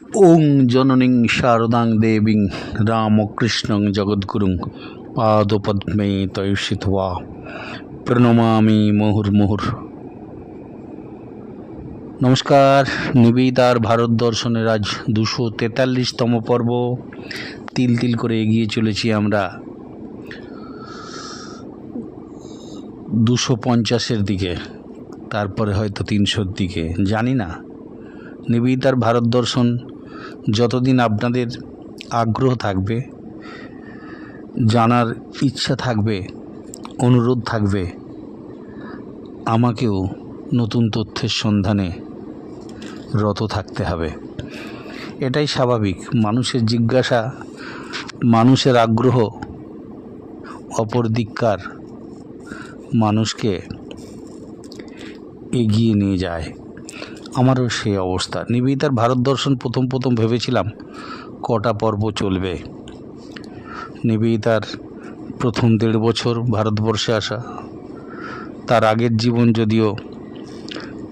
ওং জননীং শারদাং দেবীং রামকৃষ্ণং জগদ্গুরুং পাদপদ্মে তয়ুষিত্বা প্রণমামি মুহুর্মুহুর। নমস্কার, নিবেদিতার ভারত দর্শনের আজ দুশো তেতাল্লিশতম পর্ব। তিল তিল করে এগিয়ে চলেছি আমরা দুশো পঞ্চাশের দিকে, তারপরে হয়তো তিনশোর দিকে, জানি না। নিবেদিতার ভারত দর্শন যতদিন আপনাদের আগ্রহ থাকবে, জানার ইচ্ছা থাকবে, অনুরোধ থাকবে, আমাকেও নতুন তথ্যের সন্ধানে রত থাকতে হবে। এটাই স্বাভাবিক। মানুষের জিজ্ঞাসা, মানুষের আগ্রহ অপর দিককার মানুষকে এগিয়ে নিয়ে যায়। আমারও সেই অবস্থা। নিবেদিতার ভারত দর্শন প্রথম প্রথম ভেবেছিলাম, কটা পর্ব চলবে। নিবেদিতার প্রথম দেড় বছর ভারতবর্ষে আসা, তার আগের জীবন যদিও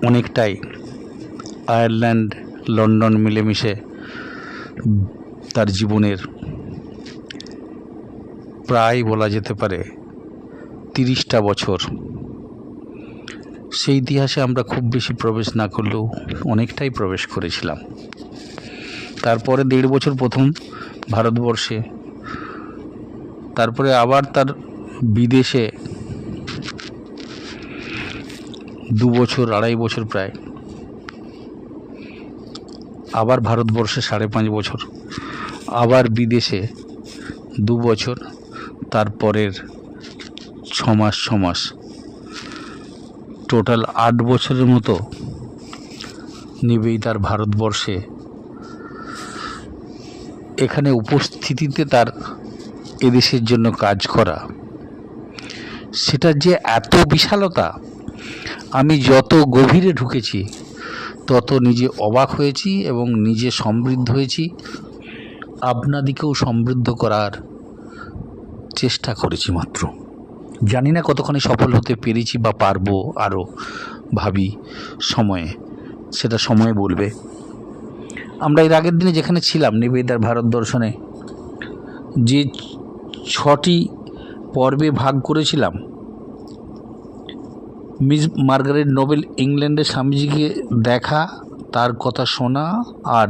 অনেকটাই আয়ারল্যান্ড, লন্ডন মিলেমিশে তার জীবনের প্রায় বলা যেতে পারে তিরিশটা বছর সেই ইতিহাসে আমরা খুব বেশি প্রবেশ না করলেও অনেকটাই প্রবেশ করেছিলাম। তারপরে দেড় বছর প্রথম ভারতবর্ষে, তারপরে আবার তার বিদেশে দু বছর, আড়াই বছর প্রায়। আবার ভারতবর্ষে সাড়ে পাঁচ বছর, আবার বিদেশে দু বছর, তারপরের ছ মাস ছ মাস টোটাল আট বছরের মতো নিবেদিতার ভারতবর্ষে এখানে উপস্থিতিতে তার এদেশের জন্য কাজ করা। সেটা যে এত বিশালতা, আমি যত গভীরে ঢুকেছি, তত নিজে অবাক হয়েছি এবং নিজে সমৃদ্ধ হয়েছি। আপনাদিকেও সমৃদ্ধ করার চেষ্টা করেছি মাত্র। জানি না কতখানি সফল হতে পেরেছি বা পারব আরও ভাবি সময়ে, সেটা সময়ে বলবে। আমরা এর আগের দিনে যেখানে ছিলাম নিবেদার ভারত দর্শনে, যে ছটি পর্বে ভাগ করেছিলাম, মিস মার্গারেট নোবেল ইংল্যান্ডে স্বামীজিকে দেখা, তার কথা শোনা আর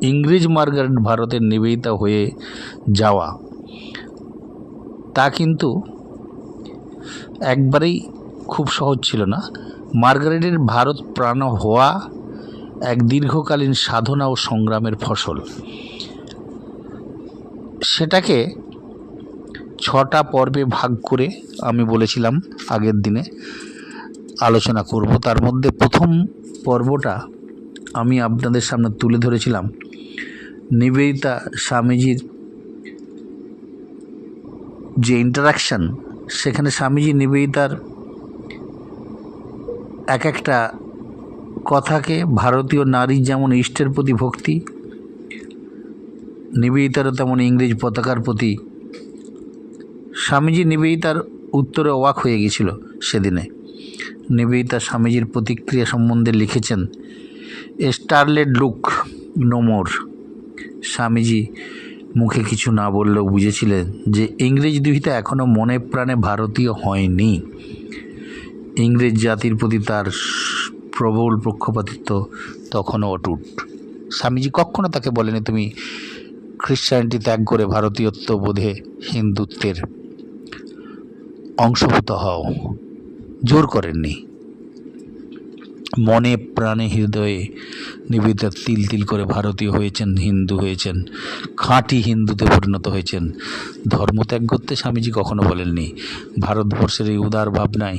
ইংরেজ মার্গারেট ভারতের নিবেদিতা হয়ে যাওয়া, তা কিন্তু একবারেই খুব সহজ ছিল না। মার্গারেটের ভারত প্রাণ হওয়া এক দীর্ঘকালীন সাধনা ও সংগ্রামের ফসল। সেটাকে ছটা পর্বে ভাগ করে আমি বলেছিলাম আগের দিনে আলোচনা করব। তার মধ্যে প্রথম পর্বটা আমি আপনাদের সামনে তুলে ধরেছিলাম। নিবেদিতা স্বামীজির যে ইন্টারাকশান সেখানে স্বামীজি নিবেদিতার এক একটা কথাকে ভারতীয় নারীর যেমন ইষ্টের প্রতি ভক্তি, নিবেদিতারও তেমন ইংরেজ পতাকার প্রতি। স্বামীজি নিবেদিতার উত্তরে অবাক হয়ে গেছিল সেদিনে। নিবেদিতা স্বামীজির প্রতিক্রিয়া সম্বন্ধে লিখেছেন, এ স্টারলেট লুক নোমর স্বামীজি মুখে কিছু না বললেও বুঝেছিলেন যে ইংরেজ দুহিতা এখনও মনে প্রাণে ভারতীয় হয়নি। ইংরেজ জাতির প্রতি তার প্রবল পক্ষপাতিত্ব তখনও অটুট। স্বামীজি কখনো তাকে বলেনি, তুমি খ্রিশ্চানিটি ত্যাগ করে ভারতীয়ত্ব বোধে হিন্দুত্বের অংশভূত হও। জোর করেননি। মনে প্রাণে হৃদয়ে নিবেদিতা তিল তিল করে ভারতীয় হয়েছেন, হিন্দু হয়েছেন, খাঁটি হিন্দুতে পরিণত হয়েছেন। ধর্মত্যাগ করতে স্বামীজি কখনো বলেননি। ভারতবর্ষের এই উদার ভাবনায়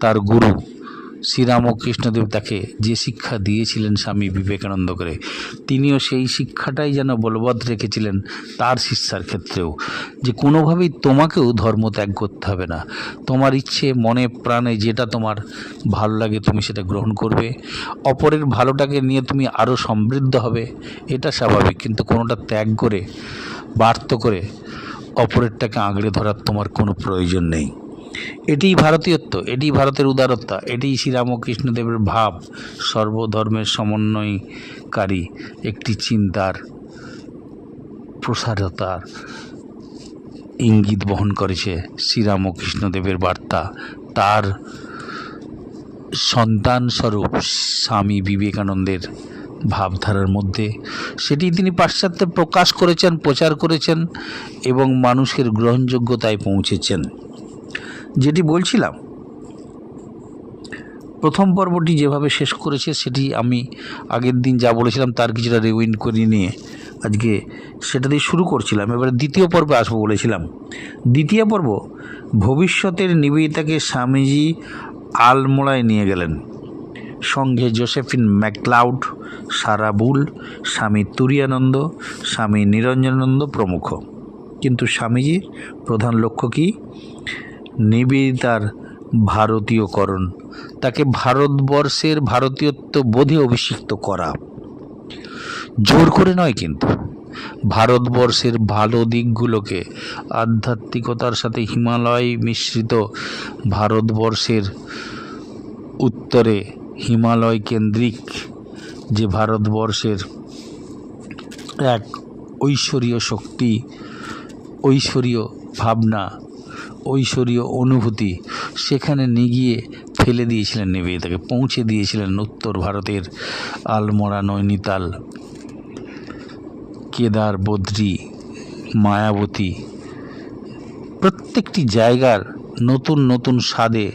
তার গুরু শ্রীরামকৃষ্ণদেব তাকে যে শিক্ষা দিয়েছিলেন স্বামী বিবেকানন্দ করে, তিনিও সেই শিক্ষাটাই যেন বলবৎ রেখেছিলেন তার শিষ্যার ক্ষেত্রেও, যে কোনোভাবেই তোমাকেও ধর্ম ত্যাগ করতে হবে না। তোমার ইচ্ছে, মনে, প্রাণে যেটা তোমার ভালো লাগে তুমি সেটা গ্রহণ করবে। অপরের ভালোটাকে নিয়ে তুমি আরও সমৃদ্ধ হবে, এটা স্বাভাবিক। কিন্তু কোনোটা ত্যাগ করে বার্ত করে অপরেরটাকে আঁকড়ে ধরার তোমার কোনো প্রয়োজন নেই। এটিই ভারতীয়ত্ব এটি ভারতের উদারতা এটি শ্রীরামকৃষ্ণদেবের ভাব, সর্বধর্মের সমন্বয়কারী একটি চিন্তার প্রসারতার ইঙ্গিত বহন করেছে শ্রীরামকৃষ্ণদেবের বার্তা। তার সন্তানস্বরূপ স্বামী বিবেকানন্দের ভাবধারার মধ্যে সেটি তিনি পাশ্চাত্যে প্রকাশ করেছেন, প্রচার করেছেন এবং মানুষের গ্রহণযোগ্যতায় পৌঁছেছেন। যেটি বলছিলাম, প্রথম পর্বটি যেভাবে শেষ করেছে সেটি আমি আগের দিন যা বলেছিলাম তার কিছুটা রিউইন্ড করে নিয়ে আজকে সেটা দিয়ে শুরু করছিলাম। এবারে দ্বিতীয় পর্বে আসব বলেছিলাম। দ্বিতীয় পর্ব, ভবিষ্যতের নিবেদিতাকে স্বামীজি আলমোড়ায় নিয়ে গেলেন। সঙ্গে জোসেফিন ম্যাকলাউড সারাবুল স্বামী তুরিয়ানন্দ, স্বামী নিরঞ্জনানন্দ প্রমুখ। কিন্তু স্বামীজির প্রধান লক্ষ্য কী? নিবেদিতার ভারতীয়করণ। তাকে ভারতবর্ষের ভারতীয়ত্ব বোধে অভিষিক্ত করা। জোর করে নয় কিন্তু। ভারতবর্ষের ভালো দিকগুলোকে আধ্যাত্মিকতার সাথে হিমালয় মিশ্রিত ভারতবর্ষের উত্তরে হিমালয় কেন্দ্রিক যে ভারতবর্ষের এক ঐশ্বরীয় শক্তি, ঐশ্বরীয় ভাবনা ঐশ্বরীয় অনুভূতি সেখানে গিয়ে ফেলে দিয়েছিলেন নিবেদিতাকে পৌঁছে দিয়েছিলেন উত্তর ভারতের আলমোড়া নৈনিতাল, কেদার বদ্রী, মায়াবতী। প্রত্যেকটি জায়গার নতুন নতুন স্বাদে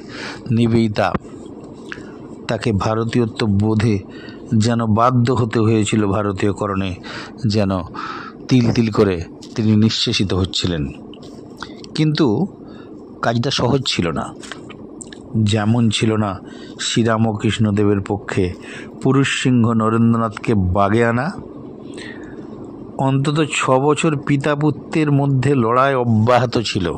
নিবেদিতা তাকে ভারতীয়ত্ব বোধে যেন বাধ্য হতে হয়েছিল ভারতীয়করণে যেন তিল তিল করে তিনি নিঃশেষিত হচ্ছিলেন। কিন্তু কাজটা সহজ ছিল না। যেমন ছিল না শ্রীরামকৃষ্ণদেবের পক্ষে পুরুষ সিংহ নরেন্দ্রনাথকে বাগে আনা। অন্তত ছ বছর পিতা পুত্রের মধ্যে লড়াই অব্যাহত ছিল।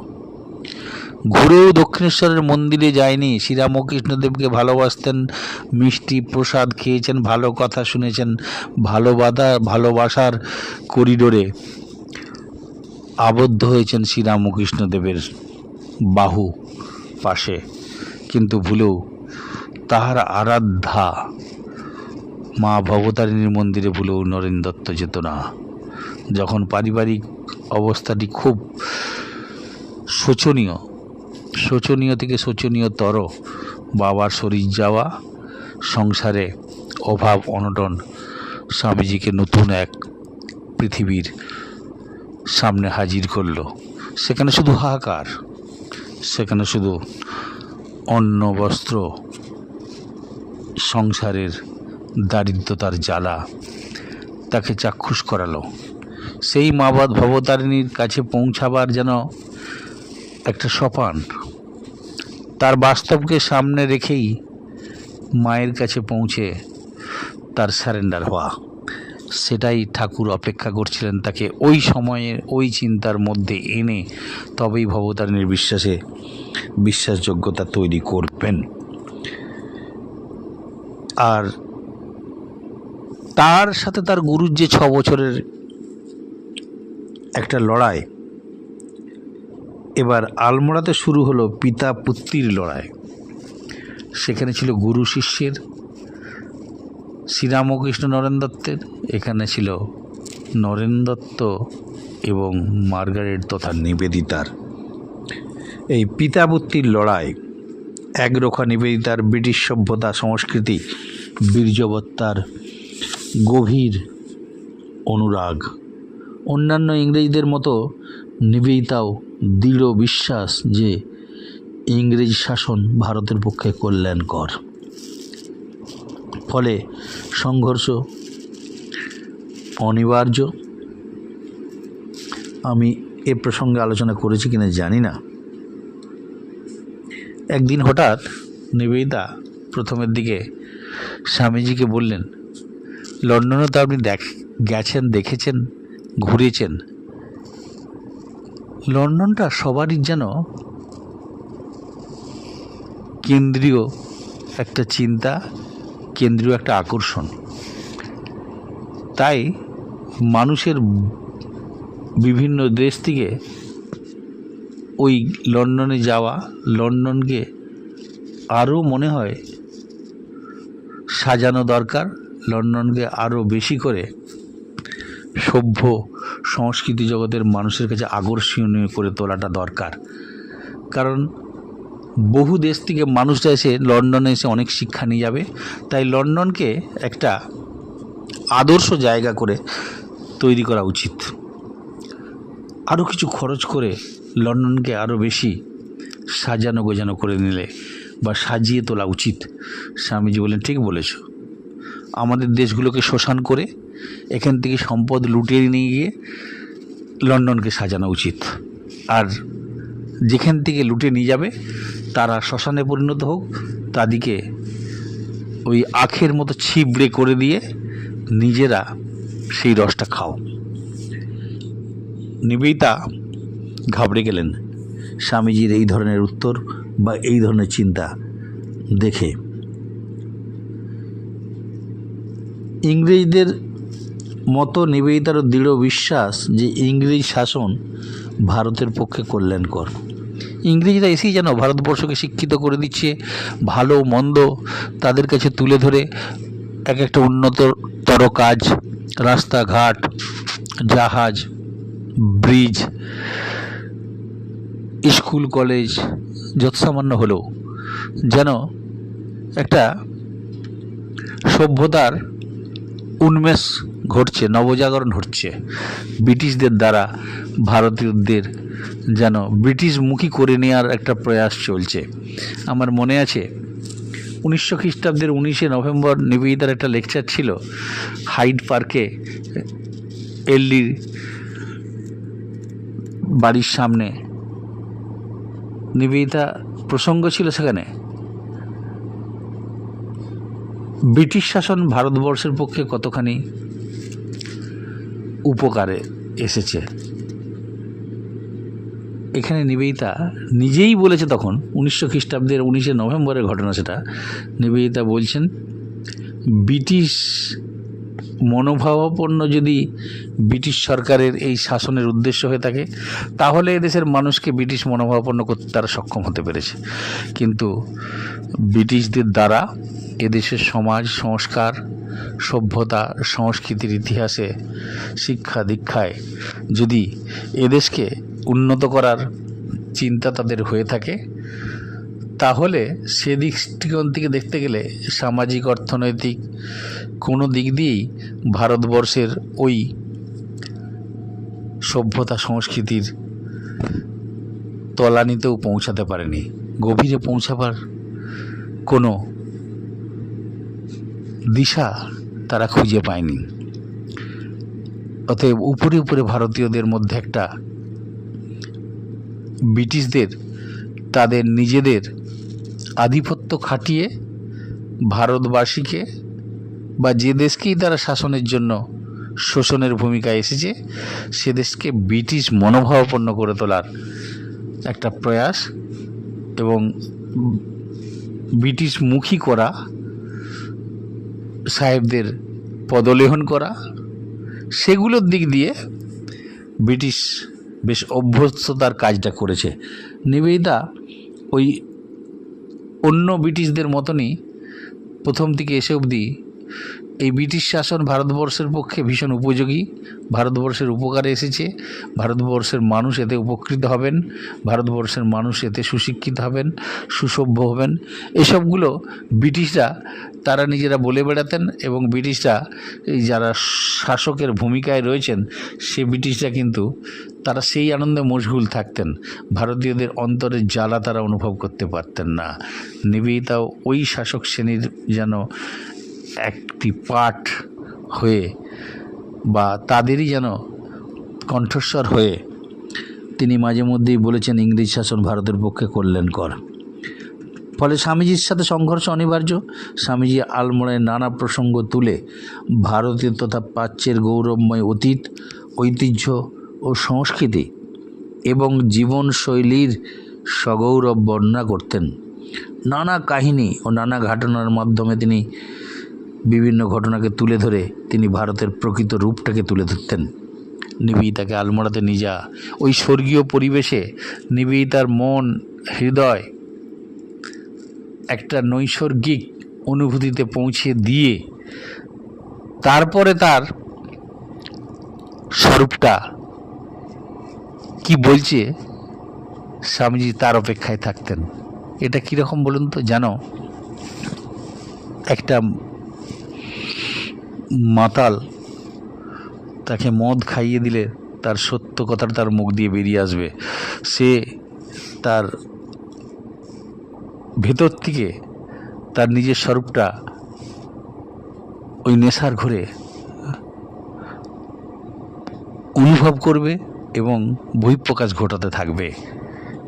ঘুরেও দক্ষিণেশ্বরের মন্দিরে যায়নি। শ্রীরামকৃষ্ণদেবকে ভালোবাসতেন, মিষ্টি প্রসাদ খেয়েছেন, ভালো কথা শুনেছেন ভালোবাদা ভালোবাসার করিডোরে আবদ্ধ হয়েছেন শ্রীরামকৃষ্ণদেবের বাহু পাশে। কিন্তু ভুলেও তাহার আরাধ্যা মা ভবতারিণীর মন্দিরে ভুলেও নরেন দত্ত যেত না। যখন পারিবারিক অবস্থাটি খুব শোচনীয় শোচনীয় থেকে শোচনীয়তর বাবার শরীর যাওয়া, সংসারে অভাব অনটন, স্বামীজিকে নতুন এক পৃথিবীর সামনে হাজির করল। সেখানে শুধু হাহাকার। সেখানে শুধু অন্ন, বস্ত্র, সংসারের দারিদ্রতার জ্বালা তাকে চাক্ষুষ করালো। সেই মা মাবাদ ভবতারিণীর কাছে পৌঁছাবার যেন একটা সোপান তার বাস্তবকে সামনে রেখেই মায়ের কাছে পৌঁছে তার স্যারেন্ডার হওয়া। সেটাই ঠাকুর অপেক্ষা করছিলেন তাকে ওই সময়ের ওই চিন্তার মধ্যে এনে তবেই ভবতারিণীর বিশ্বাসে বিশ্বাসযোগ্যতা তৈরি করবেন। আর তার সাথে তার গুরুর যে ছ বছরের একটা লড়াই, এবার আলমোড়াতে শুরু হলো পিতা পুত্রির লড়াই। সেখানে ছিল গুরু শিষ্যের শ্রীরামকৃষ্ণ নরেন দত্তের। এখানে ছিল নরেন দত্ত এবং মার্গারেট তথা নিবেদিতার। এই পিতা পুত্রির লড়াই, একরোখা নিবেদিতার ব্রিটিশ সভ্যতা সংস্কৃতি, বীর্যবত্তার গভীর অনুরাগ। অন্যান্য ইংরেজদের মতো নিবেদিতাও দৃঢ় বিশ্বাস যে ইংরেজ শাসন ভারতের পক্ষে কল্যাণকর। ফলে সংঘর্ষ অনিবার্য। আমি এ প্রসঙ্গে আলোচনা করেছি কিনা জানি না। একদিন হঠাৎ নিবেদিতা প্রথমের দিকে স্বামীজিকে বললেন, লন্ডনে তো আপনি দেখ, গেছেন, দেখেছেন, ঘুরেছেন। লন্ডনটা সবারই যেন কেন্দ্রীয় একটা চিন্তা কেন্দ্রীয় একটা আকর্ষণ। তাই মানুষের বিভিন্ন দেশ থেকে ওই লন্ডনে যাওয়া, লন্ডনকে আরও মনে হয় সাজানো দরকার, লন্ডনকে আরও বেশি করে সভ্য সংস্কৃতি জগতের মানুষের কাছে আকর্ষণীয় করে তোলাটা দরকার। কারণ বহু দেশ থেকে মানুষরা এসে লন্ডনে এসে অনেক শিক্ষা নিয়ে যাবে। তাই লন্ডনকে একটা আদর্শ জায়গা করে তৈরি করা উচিত। আরও কিছু খরচ করে লন্ডনকে আরও বেশি সাজানো গোজানো করে নিলে বা সাজিয়ে তোলা উচিত। স্বামীজি বলেন ঠিক বলেছ। আমাদের দেশগুলোকে শোষণ করে এখান থেকে সম্পদ লুটিয়ে নিয়ে গিয়ে লন্ডনকে সাজানো উচিত। আর যেখান থেকে লুটে নিয়ে যাবে, তারা শ্মশানে পরিণত হোক, তাদিকে ওই আখের মতো ছিবড়ে করে দিয়ে নিজেরা সেই রসটা খাও। নিবেদিতা ঘাবড়ে গেলেন। স্বামীজির এই ধরনের উত্তর বা এই ধরনের চিন্তা দেখে ইংরেজদের মতো নিবেদিতারও দৃঢ় বিশ্বাস যে ইংরেজ শাসন ভারতের পক্ষে কল্যাণকর। ইংরেজরা এসেই যেন ভারতবর্ষকে শিক্ষিত করে দিচ্ছে, ভালো মন্দ তাদের কাছে তুলে ধরে এক একটা উন্নততর কাজ, রাস্তাঘাট, জাহাজ, ব্রিজ, স্কুল, কলেজ যৎসামান্য হলেও যেন একটা সভ্যতার উন্মেষ ঘটছে, নবজাগরণ ঘটছে ব্রিটিশদের দ্বারা ভারতীয়দের যেন ব্রিটিশমুখী করে নেওয়ার একটা প্রয়াস চলছে। আমার মনে আছে, উনিশশো খ্রিস্টাব্দের উনিশে নভেম্বর নিবেদিতার একটা লেকচার ছিল, হাইড পার্কে এলডির বাড়ির সামনে। নিবেদিতা প্রসঙ্গ ছিল সেখানে? ব্রিটিশ শাসন ভারতবর্ষের পক্ষে কতখানি উপকারে এসেছে? এখানে নিবেদিতা নিজেই বলেছে তখন, উনিশশো খ্রিস্টাব্দের উনিশে নভেম্বরের ঘটনা সেটা, নিবেদিতা বলছেন, ব্রিটিশ মনোভাবাপন্ন যদি ব্রিটিশ সরকারের এই শাসনের উদ্দেশ্য হয়ে থাকে, তাহলে এদেশের মানুষকে ব্রিটিশ মনোভাবাপন্ন করতে তারা সক্ষম হতে পেরেছে। কিন্তু ব্রিটিশদের দ্বারা এদেশের সমাজ, সংস্কার, সভ্যতা, সংস্কৃতির ইতিহাসে, শিক্ষা দীক্ষায় যদি এদেশকে উন্নত করার চিন্তা তাদের হয়ে থাকে, তাহলে সে দৃষ্টিকোণ থেকে দেখতে গেলে সামাজিক, অর্থনৈতিক কোনো দিক দিয়েই ভারতবর্ষের ওই সভ্যতা, সংস্কৃতির তলানিতেও পৌঁছাতে পারেনি। গভীরে পৌঁছাবার কোনো দিশা তারা খুঁজে পায়নি। অতএব উপরে উপরে ভারতীয়দের মধ্যে একটা ব্রিটিশদের, তাদের নিজেদের আধিপত্য খাটিয়ে ভারতবাসীকে বা যে দেশকেই তারা শাসনের জন্য শোষণের ভূমিকায় এসেছে, সে দেশকে ব্রিটিশ মনোভাবাপন্ন করে তোলার একটা প্রয়াস এবং ব্রিটিশ মুখী করা সাহেবদের পদলেহন করা, সেগুলোর দিক দিয়ে ব্রিটিশ বেশ অভ্যস্ততার কাজটা করেছে। নিবেদিতা ওই অন্য ব্রিটিশদের মতনই প্রথম থেকে এসে অবধি এই ব্রিটিশ শাসন ভারতবর্ষের পক্ষে ভীষণ উপযোগী। ভারতবর্ষের উপকারে এসেছে। ভারতবর্ষের মানুষ এতে উপকৃত হবেন। ভারতবর্ষের মানুষ এতে সুশিক্ষিত হবেন, সুসভ্য হবেন। এসবগুলো ব্রিটিশরা, তারা নিজেরা বলে বেড়াতেন এবং ব্রিটিশরা যারা শাসকের ভূমিকায় রয়েছেন, সে ব্রিটিশরা কিন্তু তারা সেই আনন্দে মশগুল থাকতেন। ভারতীয়দের অন্তরের জ্বালা তারা অনুভব করতে পারতেন না। নিবেদিতাও ওই শাসক শ্রেণির যেন একটি পাঠ হয়ে বা তাদেরই যেন কণ্ঠস্বর হয়ে তিনি মাঝে মধ্যেই বলেছেন, ইংরেজ শাসন ভারতের পক্ষে করলেন কর। ফলে স্বামীজির সাথে সংঘর্ষ অনিবার্য। স্বামীজি আলমোড়ায় নানা প্রসঙ্গ তুলে ভারতীয় তথা প্রাচ্যের গৌরবময় অতীত, ঐতিহ্য ও সংস্কৃতি এবং জীবনশৈলীর সগৌরব বর্ণনা করতেন। নানা কাহিনী ও নানা ঘটনার মাধ্যমে তিনি বিভিন্ন ঘটনাকে তুলে ধরে তিনি ভারতের প্রকৃত রূপটাকে তুলে ধরতেন। নিবেদিতাকে আলমোড়াতে নিয়ে যা ওই স্বর্গীয় পরিবেশে নিবেদিতার মন, হৃদয় একটা নৈসর্গিক অনুভূতিতে পৌঁছে দিয়ে তারপরে তার স্বরূপটা কি বলছে স্বামীজি তার অপেক্ষায় থাকতেন। এটা কীরকম বলুন তো? জানো, একটা মাতাল, তাকে মদ খাইয়ে দিলে তার সত্য কথাটা তার মুখ দিয়ে বেরিয়ে আসবে। সে তার ভেতর থেকে তার নিজের স্বরূপটা ওই নেশার ঘরে অনুভব করবে এবং বহিঃপ্রকাশ ঘটাতে থাকবে।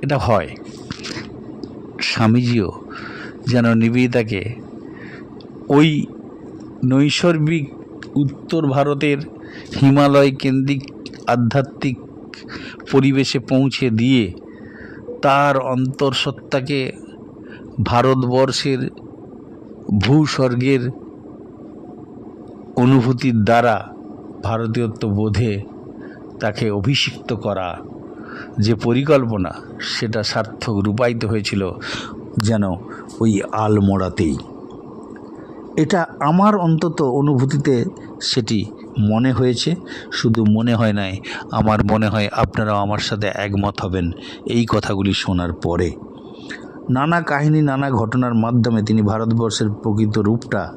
এটা হয়। স্বামীজিও যেন নিবেদিতাকে ওই নৈসর্গিক উত্তর ভারতের হিমালয় কেন্দ্রিক আধ্যাত্মিক পরিবেশে পৌঁছে দিয়ে তার অন্তঃসত্ত্বাকে ভারতবর্ষের ভূস্বর্গের অনুভূতির দ্বারা ভারতীয়ত্ব বোধে তাকে অভিষিক্ত করা যে পরিকল্পনা, সেটা সার্থক রূপায়িত হয়েছিল যেন ওই আলমোড়াতেই। এটা আমার অন্তত অনুভূতিতে সেটি মনে হয়েছে। শুধু মনে হয় নাই, আমার মনে হয় আপনারাও আমার সাথে একমত হবেন এই কথাগুলি শোনার পরে। নানা কাহিনী, নানা ঘটনার মাধ্যমে তিনি ভারতবর্ষের প্রকৃত রূপটা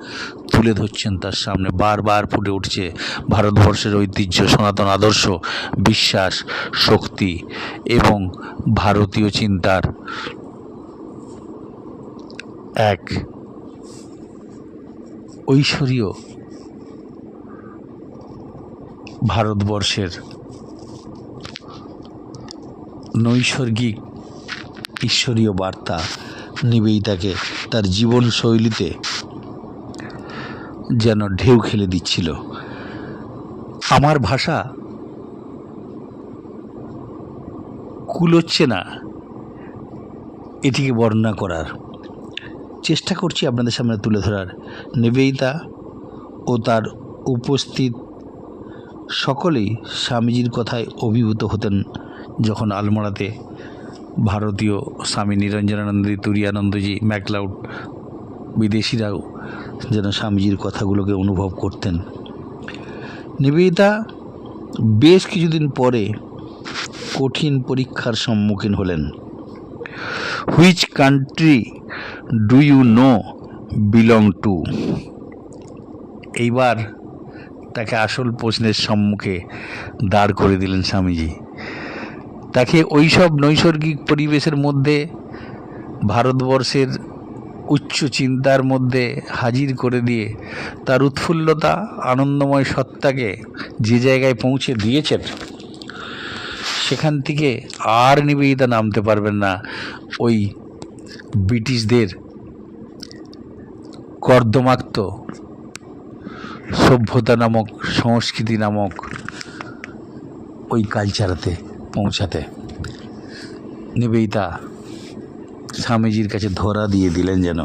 তুলে ধরছেন তার সামনে। বারবার ফুটে উঠছে ভারতবর্ষের ঐতিহ্য, সনাতন আদর্শ, বিশ্বাস, শক্তি এবং ভারতীয় চিন্তার এক ঐশ্বরীয় ভারতবর্ষের নৈসর্গিক ঈশ্বরীয় বার্তা নিবেদিতাকে তার জীবনশৈলীতে যেন ঢেউ খেলে দিচ্ছিল। আমার ভাষা কুলোচ্ছে না, এটিকে বর্ণনা করার চেষ্টা করছি আপনাদের সামনে তুলে ধরার। নিবেদিতা ও তার উপস্থিত সকলেই স্বামীজির কথায় অভিভূত হতেন যখন আলমোড়াতে ভারতীয় স্বামী নিরঞ্জনানন্দী তুরিয়ানন্দজি ম্যাকলাউড বিদেশিরাও যেন স্বামীজির কথাগুলোকে অনুভব করতেন। নিবেদিতা বেশ কিছুদিন পরে কঠিন পরীক্ষার সম্মুখীন হলেন। Which country do you know belong to এইবার তাকে আসল প্রশ্নের সম্মুখে দাঁড় করে দিলেন স্বামীজি। তাকে ওইসব নৈসর্গিক পরিবেশের মধ্যে, ভারতবর্ষের উচ্চ চিন্তার মধ্যে হাজির করে দিয়ে তার উৎফুল্লতা, আনন্দময় সত্তাকে যে জায়গায় পৌঁছে দিয়েছেন, সেখান থেকে আর নিবেদিতা নামতে পারবেন না ওই ব্রিটিশদের কর্দমাক্ত সভ্যতা নামক, সংস্কৃতি নামক ওই কালচারাতে পৌঁছাতে। নিবেদিতা স্বামীজির কাছে ধরা দিয়ে দিলেন যেন।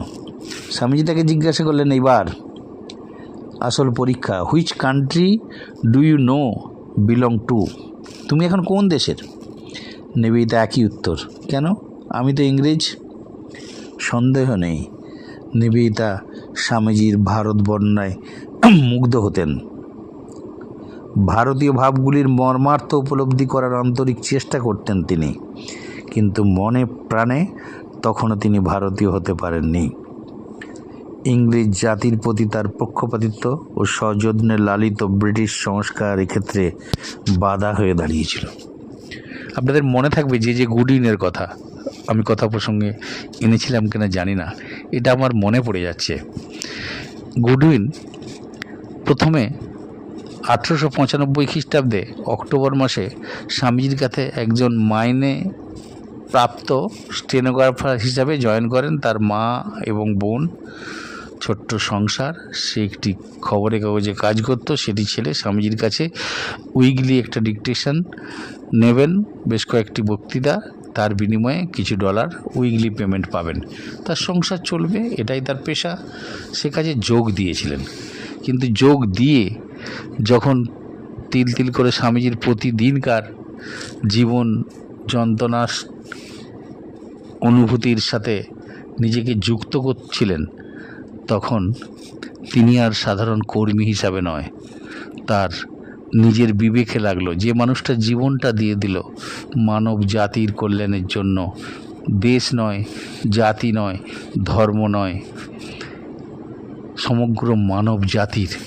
স্বামীজি তাকে জিজ্ঞাসা করলেন, এইবার আসল পরীক্ষা which country do you know belong to তুমি এখন কোন দেশের? নিবেদিতা একই উত্তর, কেন? আমি তো ইংরেজ। সন্দেহ নেই। নিবেদিতা স্বামীজির ভারত বর্ণনায় মুগ্ধ হতেন। ভারতীয় ভাবগুলির মর্মার্থ উপলব্ধি করার আন্তরিক চেষ্টা করতেন তিনি। কিন্তু মনে প্রাণে তখনও তিনি ভারতীয় হতে পারেননি। ইংরেজ জাতির প্রতি তার পক্ষপাতিত্ব ও সযত্নে লালিত ব্রিটিশ সংস্কার এক্ষেত্রে বাধা হয়ে দাঁড়িয়েছিল। আপনাদের মনে থাকবে যে যে গুডিনের কথা। আমি কথা প্রসঙ্গে এনেছিলাম কিনা জানি না। এটা আমার মনে পড়ে যাচ্ছে। গুডউইন প্রথমে আঠেরোশো পঁচানব্বই খ্রিস্টাব্দে অক্টোবর মাসে স্বামীজির কাছে একজন মাইনে প্রাপ্ত স্টেনোগ্রাফার হিসাবে জয়েন করেন। তার মা এবং বোন, ছোট্ট সংসার, সে একটি খবরের কাগজে কাজ করত। সেটি ছেলে স্বামীজির কাছে উইকলি একটা ডিকটেশন নেবেন। বেশ কয়েকটি বক্তৃতা তার বিনিময়ে কিছু ডলার উইকলি পেমেন্ট পাবেন। তার সংসার চলবে, এটাই তার পেশা। সে কাজে যোগ দিয়েছিলেন। কিন্তু যোগ দিয়ে যখন তিল তিল করে স্বামীজির প্রতিদিনকার জীবন যন্ত্রণার অনুভূতির সাথে নিজেকে যুক্ত করছিলেন, তখন তিনি আর সাধারণ কর্মী হিসাবে নয়, তার নিজের বিবেকে লাগল। যে মানুষটা জীবনটা দিয়ে দিল মানব জাতির কল্যাণের জন্য। দেশ নয়, জাতি নয়, ধর্ম নয়, সমগ্র মানব জাতির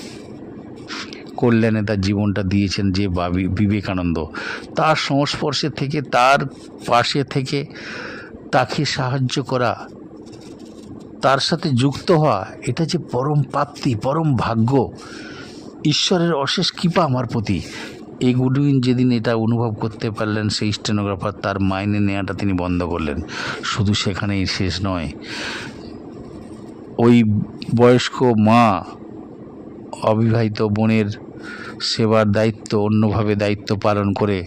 কল্যাণে তার জীবনটা দিয়েছেন যে বাবি বিবেকানন্দ। তার সংস্পর্শে থেকে, তার পাশে থেকে তাকে সাহায্য করা, তার সাথে যুক্ত হওয়া, এটা যে পরম প্রাপ্তি, পরম ভাগ্য ঈশ্বরের অশেষ কৃপা আমার প্রতি। এই গুডউইন যেদিন এটা অনুভব করতে পারলেন, সেই স্টেনোগ্রাফার তার মাইনে নেওয়াটা তিনি বন্ধ করলেন। শুধু সেখানেই শেষ নয়, ওই বয়স্ক মা, অবিবাহিত বোনের সেবার দায়িত্ব, অন্যভাবে দায়িত্ব পালন করে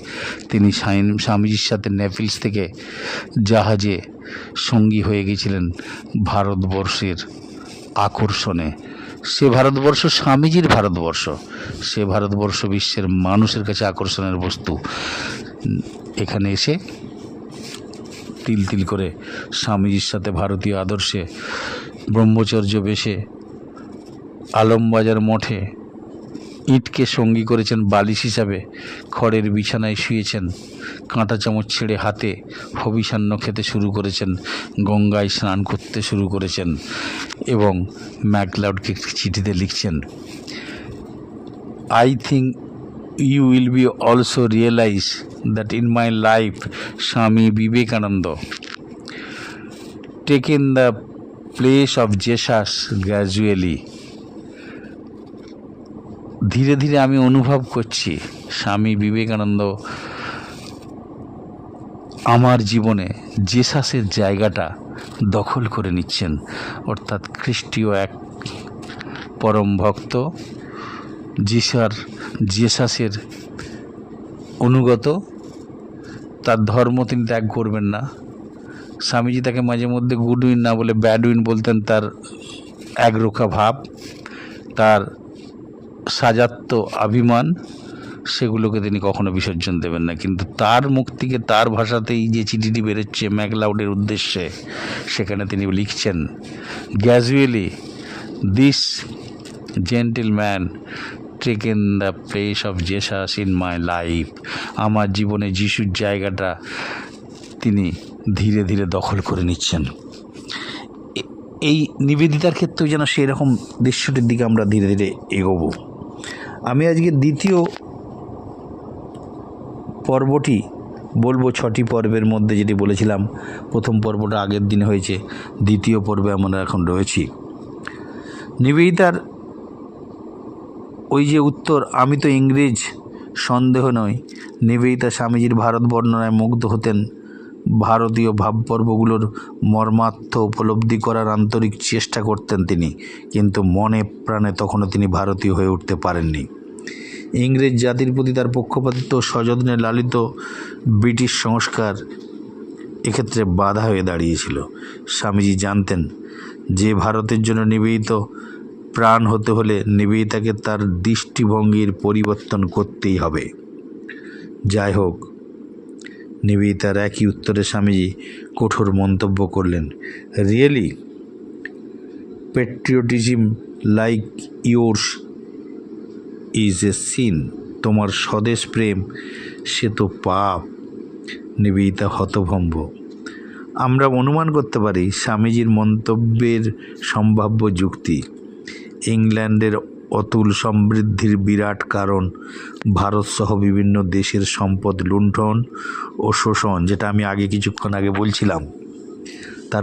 তিনি স্বামী- স্বামীজির সাথে নেপিলস থেকে জাহাজে সঙ্গী হয়ে গেছিলেন ভারতবর্ষের আকর্ষণে। সে ভারতবর্ষ স্বামীজির ভারতবর্ষ। সে ভারতবর্ষ বিশ্বের মানুষের কাছে আকর্ষণের বস্তু। এখানে এসে তিল তিল করে স্বামীজির সাথে ভারতীয় আদর্শে ব্রহ্মচর্য বেশে আলমবাজার মঠে ইটকে সঙ্গী করেছেন বালিশ হিসাবে, খড়ের বিছানায় শুয়েছেন, কাঁটা চামচ ছেড়ে হাতে হবিষান্ন খেতে শুরু করেছেন, গঙ্গায় স্নান করতে শুরু করেছেন এবং ম্যাকলাউডকে চিঠিতে লিখছেন। I think you will be also realise that in my life Swami Vivekananda take in the place of Jesus gradually ধীরে ধীরে আমি অনুভব করছি, স্বামী বিবেকানন্দ, আমার জীবনে জেসাসের জায়গাটা দখল করে নিচ্ছেন। অর্থাৎ খ্রিস্টীয় এক পরম ভক্ত, জিসার, জেসাসের অনুগত। তার ধর্ম তিনি ত্যাগ করবেন না। স্বামীজি তাকে মাঝে মধ্যে গুড উইন না বলে ব্যাড উইন বলতেন, তার একরোখা ভাব, তার সাজাত্য অভিমান, সেগুলোকে তিনি কখনো বিসর্জন দেবেন না। কিন্তু তার মুখ থেকে তার ভাষাতেই যে চিঠিটি বেরোচ্ছে ম্যাকলাউডের উদ্দেশ্যে, সেখানে তিনি লিখছেন, gradually, this gentleman taken the place of Jesus in my life. আমার জীবনে যিশুর জায়গাটা তিনি ধীরে ধীরে দখল করে নিচ্ছেন। এই নিবেদিতার ক্ষেত্রেও যেন সেই রকম দৃশ্যটির দিকে আমরা ধীরে ধীরে এগোবো। আমি আজকে দ্বিতীয় পর্বটি বলব, ছটি পর্বের মধ্যে যেটি বলেছিলাম, প্রথম পর্বটা আগের দিন হয়েছে, দ্বিতীয় পর্বে আমরা এখন রয়েছি। নিবেদিতার ওই যে উত্তর, আমি তো ইংরেজ, সন্দেহ নয়। নিবেদিতা স্বামীজির ভারত বর্ণনায় মুগ্ধ হতেন। ভারতীয় ভাবপর্বগুলোর মর্মার্থ উপলব্ধি করার আন্তরিক চেষ্টা করতেন তিনি, কিন্তু মনে প্রাণে তখনও তিনি ভারতীয় হয়ে উঠতে পারেননি। ইংরেজ জাতির প্রতি তার পক্ষপাতিত্ব, সযত্নে লালিত ব্রিটিশ সংস্কার এক্ষেত্রে বাধা হয়ে দাঁড়িয়েছিল। স্বামীজি জানতেন যে ভারতের জন্য নিবেদিত প্রাণ হতে হলে নিবেদিতাকে তার দৃষ্টিভঙ্গির পরিবর্তন করতেই হবে। যাই হোক নিবেদিতার একই উত্তরে স্বামীজি কঠোর মন্তব্য করলেন, really? Patriotism like yours is a sin তোমার স্বদেশ প্রেম, সে তো পাপ। নিবেদিতা হতভম্ব। আমরা অনুমান করতে পারি স্বামীজির মন্তব্যের সম্ভাব্য যুক্তি। ইংল্যান্ডের অতুল সমৃদ্ধির বিরাট কারণ ভারতসহ বিভিন্ন দেশের সম্পদ লুণ্ঠন ও শোষণ, যেটা আমি আগে কিছুক্ষণ আগে বলছিলাম। তার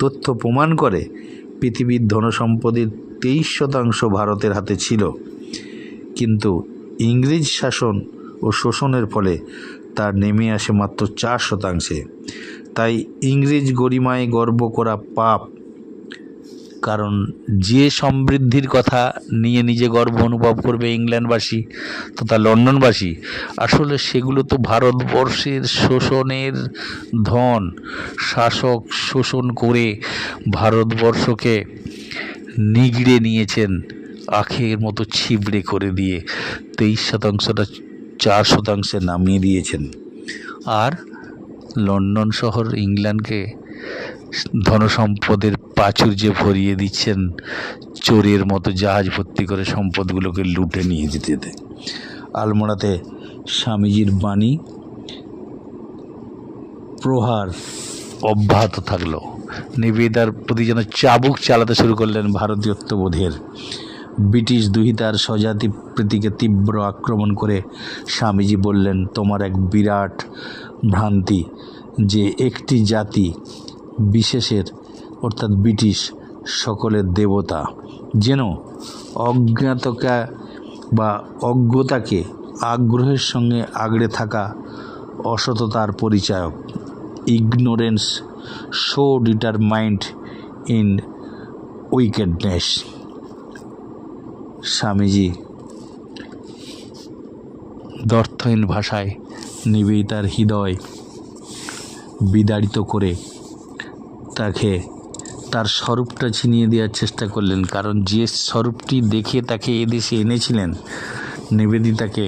তথ্য প্রমাণ করে পৃথিবীর ধনসম্পদের তেইশ শতাংশ ভারতের হাতে ছিল। কিন্তু ইংরেজ শাসন ও শোষণের ফলে তা নেমে আসে মাত্র চার শতাংশে। তাই ইংরেজ গরিমায় গর্ব করা পাপ কারণ যে সমৃদ্ধির কথা নিয়ে নিজে গর্ব অনুভব করবে ইংল্যান্ডবাসী তথা লন্ডনবাসী, আসলে সেগুলো তো ভারতবর্ষের শোষণের ধন। শাসক শোষণ করে ভারতবর্ষকে নিগড়ে নিয়েছেন আখের মতো ছিবড়ে করে দিয়ে। তেইশ শতাংশটা চার শতাংশে নামিয়ে দিয়েছেন। আর লন্ডন শহর ইংল্যান্ডকে ধনসম্পদের প্রাচুর্যে ভরিয়ে দিচ্ছেন চোরের মতো জাহাজ ভর্তি করে সম্পদগুলোকে লুটে নিয়ে যেতে আলমোড়াতে স্বামীজির বাণী, প্রহার অব্যাহত থাকল। নিবেদার প্রতি যেন চাবুক চালাতে শুরু করলেন ভারতীয়ত্ববোধের। ব্রিটিশ দুহিতার স্বজাতি প্রীতিকে তীব্র আক্রমণ করে স্বামীজি বললেন, তোমার এক বিরাট ভ্রান্তি যে একটি জাতি বিশেষের অর্থাৎ ব্রিটিশ সকলের দেবতা, যেন অজ্ঞাতকা বা অজ্ঞতাকে আগ্রহের সঙ্গে আগড়ে থাকা অসততার পরিচায়ক। Ignorance show determined in wickedness Swamiji দর্থহীন ভাষায় নিবেদিতার হৃদয় বিদারিত করে তাকে তার স্বরূপটা ছিনিয়ে দেওয়ার চেষ্টা করলেন। কারণ যে স্বরূপটি দেখে তাকে এদেশে এনেছিলেন, নিবেদিতাকে,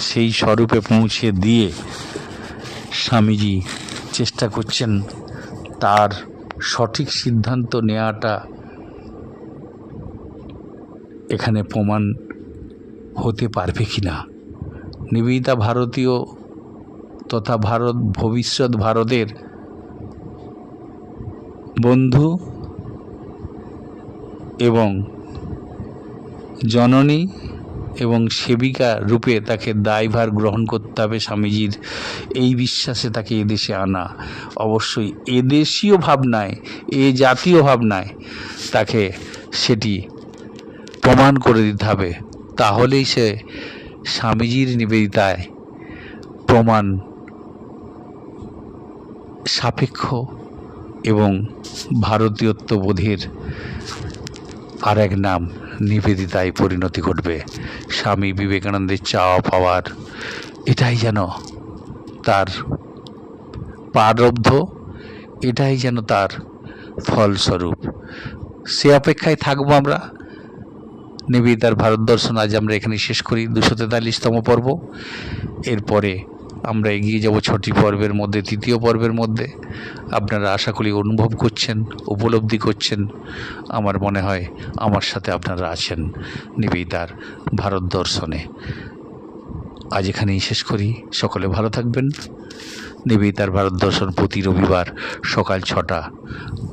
সেই স্বরূপে পৌঁছে দিয়ে স্বামীজি চেষ্টা করছেন তার সঠিক সিদ্ধান্ত নেওয়াটা এখানে প্রমাণ হতে পারবে কি না নিবেদিতা ভারতীয় তথা ভারত, ভবিষ্যৎ ভারতের বন্ধু এবং জননী এবং সেবিকা রূপে তাকে দায়ভার গ্রহণ করতে হবে স্বামীজির। এই বিশ্বাসে তাকে এদেশে আনা। অবশ্যই এদেশীয় ভাবনায়, এ জাতীয় ভাবনায় তাকে সেটি প্রমাণ করে দিতে হবে। তাহলেই সে স্বামীজির নিবেদিতায় প্রমাণ সাপেক্ষ এবং ভারতীয়ত্ববোধের আর এক নাম নিবেদিতায় পরিণতি ঘটবে। স্বামী বিবেকানন্দের চাওয়া পাওয়ার এটাই যেন তার প্রারব্ধ এটাই যেন তার ফলস্বরূপ। সে অপেক্ষায় থাকব আমরা। নিবেদিতার ভারত দর্শন আজ আমরা এখানে শেষ করি। দুশো তেতাল্লিশতম পর্ব। এরপরে আমরা এগিয়ে যাব ছটি পর্বের মধ্যে, তৃতীয় পর্বের মধ্যে। আপনারা আশা করি অনুভব করছেন, উপলব্ধি করছেন। আমার মনে হয় আমার সাথে আপনারা আছেন নিবেদিতার ভারত দর্শনে। আজ এখানেই শেষ করি। সকলে ভালো থাকবেন। নিবেদিতার ভারত দর্শন প্রতি রবিবার সকাল ছটা।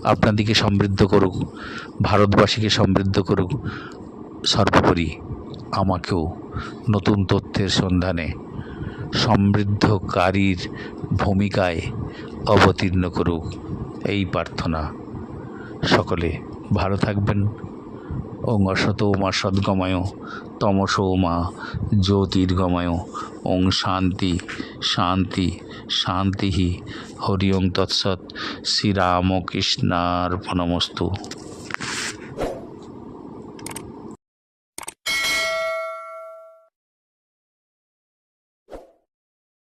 আপনাদিকে সমৃদ্ধ করুক, ভারতবাসীকে সমৃদ্ধ করুক। সর্বোপরি আমাকেও নতুন তথ্যের সন্ধানে সমৃদ্ধকারীর ভূমিকায় অবতীর্ণ করুক এই প্রার্থনা। সকলে ভালো থাকবেন। ওং অসত মা সদ্গময়, তমস মা জ্যোতির্গময়। ওং শান্তি শান্তি শান্তি। হরি ওং তৎসৎ। শ্রীরামকৃষ্ণার্পণমস্তু।